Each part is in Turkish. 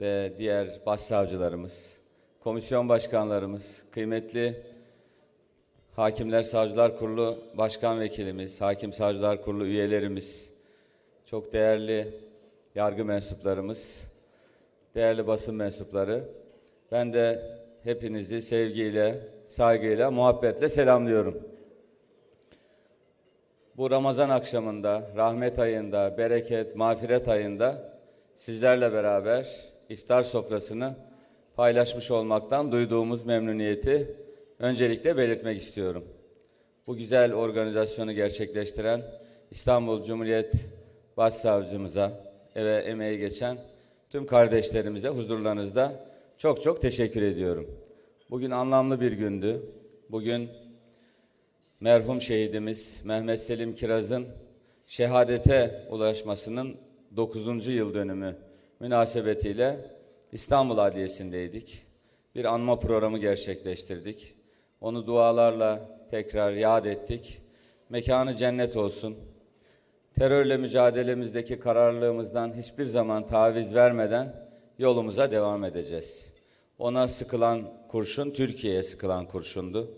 ve diğer başsavcılarımız, komisyon başkanlarımız, kıymetli Hakimler Savcılar Kurulu Başkan Vekilimiz, Hakim Savcılar Kurulu üyelerimiz, çok değerli yargı mensuplarımız, değerli basın mensupları, ben de hepinizi sevgiyle, saygıyla, muhabbetle selamlıyorum. Bu Ramazan akşamında, rahmet ayında, bereket, mağfiret ayında sizlerle beraber iftar sofrasını paylaşmış olmaktan duyduğumuz memnuniyeti öncelikle belirtmek istiyorum. Bu güzel organizasyonu gerçekleştiren İstanbul Cumhuriyet Başsavcımıza ve emeği geçen tüm kardeşlerimize huzurlarınızda çok çok teşekkür ediyorum. Bugün anlamlı bir gündü. Bugün merhum şehidimiz Mehmet Selim Kiraz'ın şehadete ulaşmasının 9. yıl dönümü münasebetiyle İstanbul Adliyesi'ndeydik. Bir anma programı gerçekleştirdik. Onu dualarla tekrar yad ettik. Mekanı cennet olsun. Terörle mücadelemizdeki kararlılığımızdan hiçbir zaman taviz vermeden yolumuza devam edeceğiz. Ona sıkılan kurşun Türkiye'ye sıkılan kurşundu.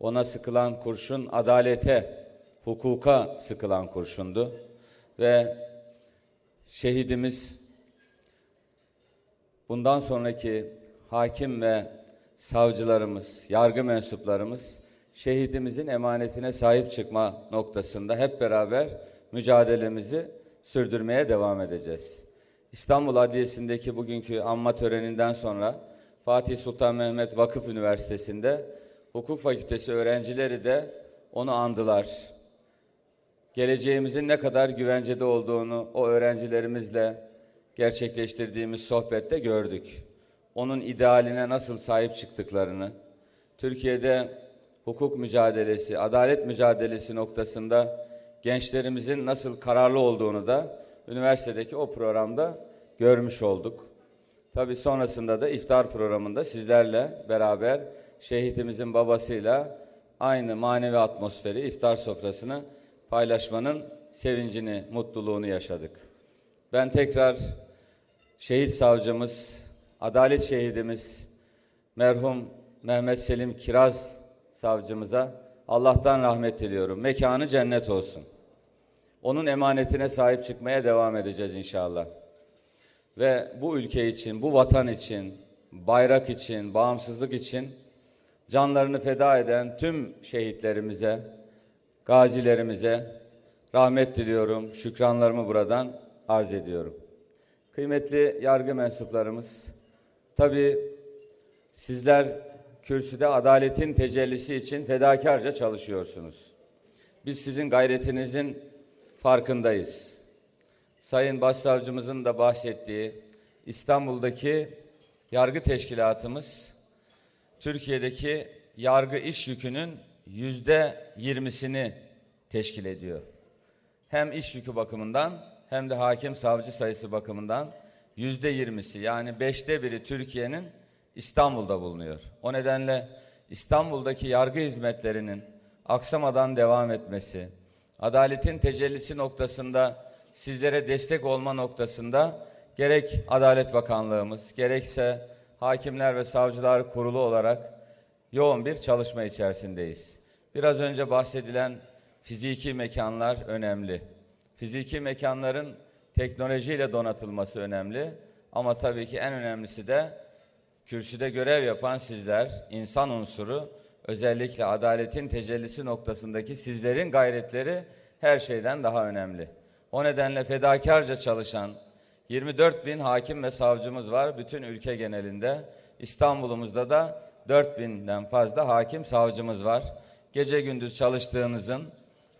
Ona sıkılan kurşun adalete, hukuka sıkılan kurşundu. Ve şehidimiz bundan sonraki hakim ve savcılarımız, yargı mensuplarımız şehidimizin emanetine sahip çıkma noktasında hep beraber mücadelemizi sürdürmeye devam edeceğiz. İstanbul Adliyesi'ndeki bugünkü anma töreninden sonra Fatih Sultan Mehmet Vakıf Üniversitesi'nde hukuk fakültesi öğrencileri de onu andılar. Geleceğimizin ne kadar güvencede olduğunu o öğrencilerimizle gerçekleştirdiğimiz sohbette gördük. Onun idealine nasıl sahip çıktıklarını, Türkiye'de hukuk mücadelesi, adalet mücadelesi noktasında gençlerimizin nasıl kararlı olduğunu da üniversitedeki o programda görmüş olduk. Tabi sonrasında da iftar programında sizlerle beraber şehitimizin babasıyla aynı manevi atmosferi, iftar sofrasını paylaşmanın sevincini, mutluluğunu yaşadık. Ben tekrar şehit savcımız, adalet şehidimiz, merhum Mehmet Selim Kiraz savcımıza Allah'tan rahmet diliyorum. Mekanı cennet olsun. Onun emanetine sahip çıkmaya devam edeceğiz inşallah. Ve bu ülke için, bu vatan için, bayrak için, bağımsızlık için canlarını feda eden tüm şehitlerimize, gazilerimize rahmet diliyorum. Şükranlarımı buradan arz ediyorum. Kıymetli yargı mensuplarımız, tabi sizler kürsüde adaletin tecellisi için fedakarca çalışıyorsunuz. Biz sizin gayretinizin farkındayız. Sayın Başsavcımızın da bahsettiği İstanbul'daki yargı teşkilatımız Türkiye'deki yargı iş yükünün yüzde yirmisini teşkil ediyor. Hem iş yükü bakımından hem de hakim savcı sayısı bakımından yüzde yirmisi yani beşte biri Türkiye'nin İstanbul'da bulunuyor. O nedenle İstanbul'daki yargı hizmetlerinin aksamadan devam etmesi, adaletin tecellisi noktasında sizlere destek olma noktasında gerek Adalet Bakanlığımız gerekse Hakimler ve Savcılar Kurulu olarak yoğun bir çalışma içerisindeyiz. Biraz önce bahsedilen fiziki mekanlar önemli. Fiziki mekanların teknolojiyle donatılması önemli ama tabii ki en önemlisi de kürsüde görev yapan sizler, insan unsuru, özellikle adaletin tecellisi noktasındaki sizlerin gayretleri her şeyden daha önemli. O nedenle fedakarca çalışan 24 bin hakim ve savcımız var bütün ülke genelinde. İstanbul'umuzda da 4 binden fazla hakim savcımız var. Gece gündüz çalıştığınızın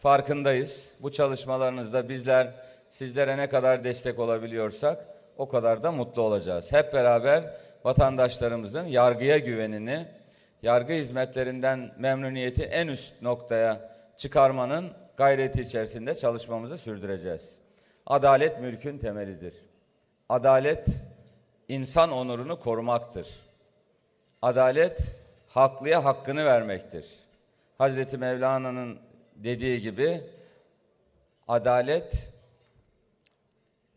farkındayız. Bu çalışmalarınızda bizler sizlere ne kadar destek olabiliyorsak o kadar da mutlu olacağız. Hep beraber vatandaşlarımızın yargıya güvenini, yargı hizmetlerinden memnuniyeti en üst noktaya çıkarmanın gayreti içerisinde çalışmamızı sürdüreceğiz. Adalet mülkün temelidir. Adalet insan onurunu korumaktır. Adalet haklıya hakkını vermektir. Hazreti Mevlana'nın dediği gibi adalet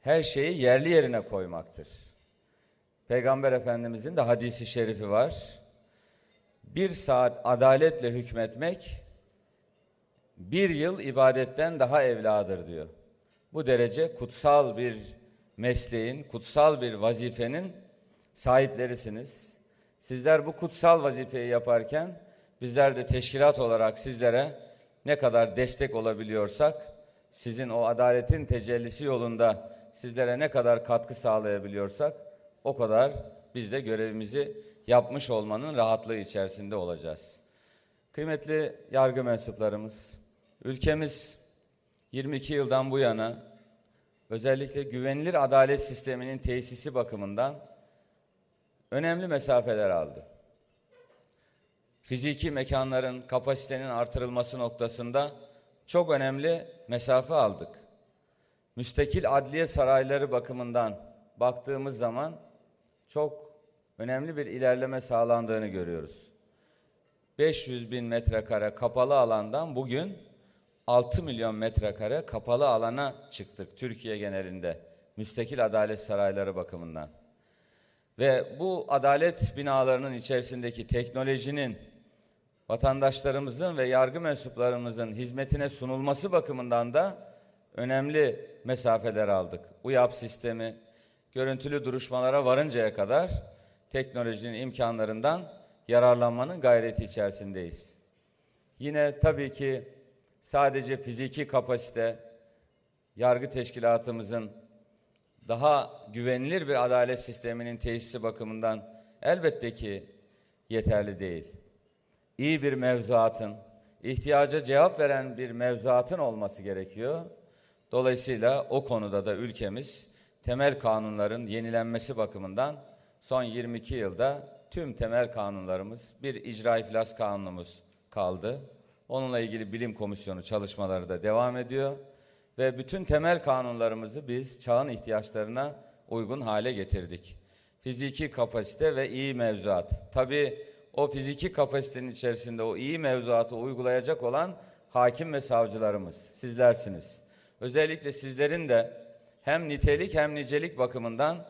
her şeyi yerli yerine koymaktır. Peygamber Efendimizin de hadisi şerifi var. Bir saat adaletle hükmetmek bir yıl ibadetten daha evladır diyor. Bu derece kutsal bir mesleğin, kutsal bir vazifenin sahiplerisiniz. Sizler bu kutsal vazifeyi yaparken bizler de teşkilat olarak sizlere ne kadar destek olabiliyorsak sizin o adaletin tecellisi yolunda sizlere ne kadar katkı sağlayabiliyorsak o kadar biz de görevimizi yapmış olmanın rahatlığı içerisinde olacağız. Kıymetli yargı mensuplarımız, ülkemiz 22 yıldan bu yana özellikle güvenilir adalet sisteminin tesisi bakımından önemli mesafeler aldı. Fiziki mekanların kapasitenin artırılması noktasında çok önemli mesafe aldık. Müstakil adliye sarayları bakımından baktığımız zaman çok önemli bir ilerleme sağlandığını görüyoruz. 500 bin metrekare kapalı alandan bugün 6 milyon metrekare kapalı alana çıktık Türkiye genelinde. Müstakil adalet sarayları bakımından. Ve bu adalet binalarının içerisindeki teknolojinin vatandaşlarımızın ve yargı mensuplarımızın hizmetine sunulması bakımından da önemli mesafeler aldık. UYAP sistemi görüntülü duruşmalara varıncaya kadar teknolojinin imkanlarından yararlanmanın gayreti içerisindeyiz. Yine tabii ki sadece fiziki kapasite yargı teşkilatımızın daha güvenilir bir adalet sisteminin tesisi bakımından elbette ki yeterli değil. İyi bir mevzuatın, ihtiyaca cevap veren bir mevzuatın olması gerekiyor. Dolayısıyla o konuda da ülkemiz temel kanunların yenilenmesi bakımından son 22 yılda tüm temel kanunlarımız bir icra iflas kanunumuz kaldı. Onunla ilgili bilim komisyonu çalışmaları da devam ediyor ve bütün temel kanunlarımızı biz çağın ihtiyaçlarına uygun hale getirdik. Fiziki kapasite ve iyi mevzuat. Tabii o fiziki kapasitenin içerisinde o iyi mevzuatı uygulayacak olan hakim ve savcılarımız sizlersiniz. Özellikle sizlerin de hem nitelik hem nicelik bakımından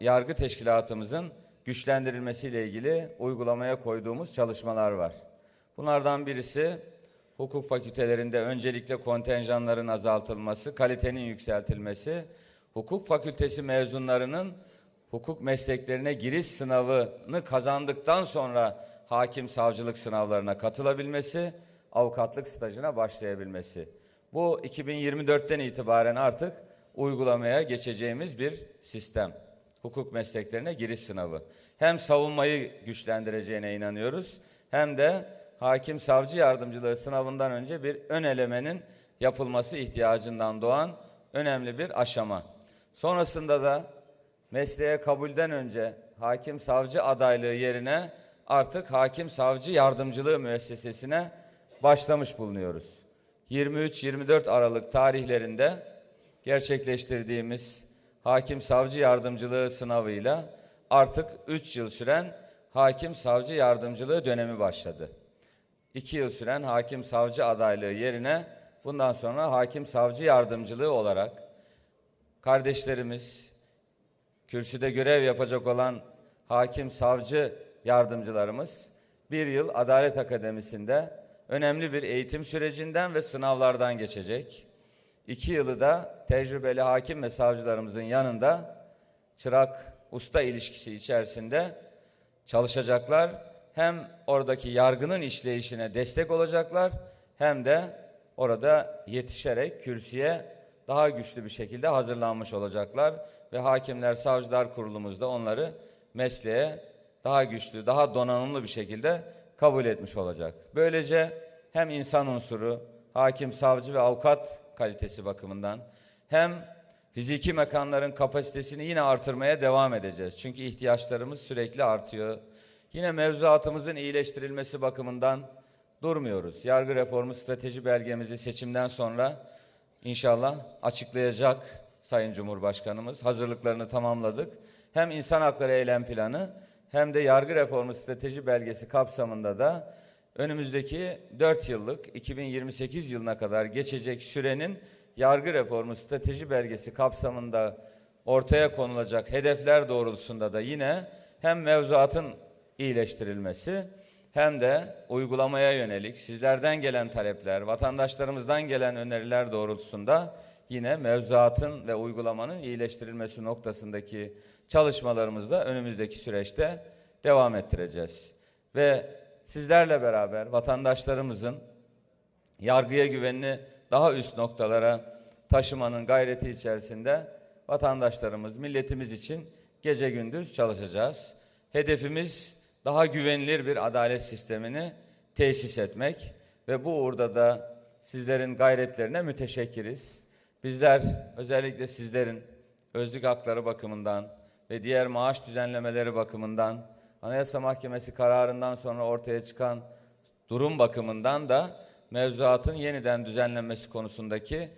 yargı teşkilatımızın güçlendirilmesiyle ilgili uygulamaya koyduğumuz çalışmalar var. Bunlardan birisi hukuk fakültelerinde öncelikle kontenjanların azaltılması, kalitenin yükseltilmesi, hukuk fakültesi mezunlarının hukuk mesleklerine giriş sınavını kazandıktan sonra hakim savcılık sınavlarına katılabilmesi, avukatlık stajına başlayabilmesi. Bu 2024'ten itibaren artık uygulamaya geçeceğimiz bir sistem. Hukuk mesleklerine giriş sınavı. Hem savunmayı güçlendireceğine inanıyoruz hem de hakim savcı yardımcılığı sınavından önce bir ön elemenin yapılması ihtiyacından doğan önemli bir aşama. Sonrasında da mesleğe kabulden önce hakim savcı adaylığı yerine artık hakim savcı yardımcılığı müessesesine başlamış bulunuyoruz. 23-24 Aralık tarihlerinde gerçekleştirdiğimiz hakim savcı yardımcılığı sınavıyla artık 3 yıl süren hakim savcı yardımcılığı dönemi başladı. 2 yıl süren hakim savcı adaylığı yerine bundan sonra hakim savcı yardımcılığı olarak kardeşlerimiz kürsüde görev yapacak olan hakim savcı yardımcılarımız bir yıl Adalet Akademisi'nde önemli bir eğitim sürecinden ve sınavlardan geçecek. İki yılı da tecrübeli hakim ve savcılarımızın yanında çırak usta ilişkisi içerisinde çalışacaklar. Hem oradaki yargının işleyişine destek olacaklar hem de orada yetişerek kürsüye daha güçlü bir şekilde hazırlanmış olacaklar ve hakimler savcılar kurulumuzda onları mesleğe daha güçlü, daha donanımlı bir şekilde kabul etmiş olacak. Böylece hem insan unsuru, hakim, savcı ve avukat kalitesi bakımından hem fiziki mekanların kapasitesini yine artırmaya devam edeceğiz. Çünkü ihtiyaçlarımız sürekli artıyor. Yine mevzuatımızın iyileştirilmesi bakımından durmuyoruz. Yargı reformu strateji belgemizi seçimden sonra inşallah açıklayacak Sayın Cumhurbaşkanımız. Hazırlıklarını tamamladık. Hem insan hakları eylem planı hem de yargı reformu strateji belgesi kapsamında da önümüzdeki 4 yıllık 2028 yılına kadar geçecek sürenin yargı reformu strateji belgesi kapsamında ortaya konulacak hedefler doğrultusunda da yine hem mevzuatın iyileştirilmesi hem de uygulamaya yönelik sizlerden gelen talepler, vatandaşlarımızdan gelen öneriler doğrultusunda yine mevzuatın ve uygulamanın iyileştirilmesi noktasındaki çalışmalarımızı da önümüzdeki süreçte devam ettireceğiz. Ve sizlerle beraber vatandaşlarımızın yargıya güvenini daha üst noktalara taşımanın gayreti içerisinde vatandaşlarımız, milletimiz için gece gündüz çalışacağız. Hedefimiz daha güvenilir bir adalet sistemini tesis etmek ve bu uğurda da sizlerin gayretlerine müteşekkiriz. Bizler özellikle sizlerin özlük hakları bakımından ve diğer maaş düzenlemeleri bakımından Anayasa Mahkemesi kararından sonra ortaya çıkan durum bakımından da mevzuatın yeniden düzenlenmesi konusundaki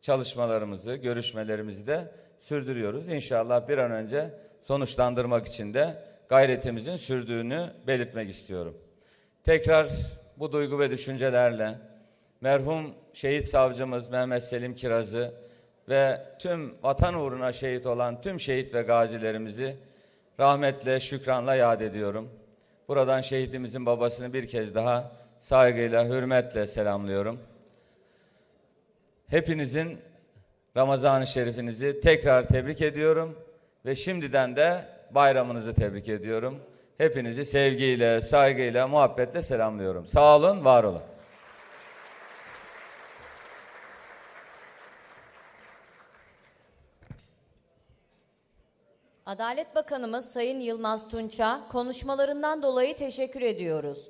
çalışmalarımızı, görüşmelerimizi de sürdürüyoruz. İnşallah bir an önce sonuçlandırmak için de gayretimizin sürdüğünü belirtmek istiyorum. Tekrar bu duygu ve düşüncelerle merhum şehit savcımız Mehmet Selim Kiraz'ı ve tüm vatan uğruna şehit olan tüm şehit ve gazilerimizi rahmetle, şükranla yad ediyorum. Buradan şehidimizin babasını bir kez daha saygıyla, hürmetle selamlıyorum. Hepinizin Ramazan-ı Şerifinizi tekrar tebrik ediyorum ve şimdiden de bayramınızı tebrik ediyorum. Hepinizi sevgiyle, saygıyla, muhabbetle selamlıyorum. Sağ olun, var olun. Adalet Bakanımız Sayın Yılmaz Tunç'a konuşmalarından dolayı teşekkür ediyoruz.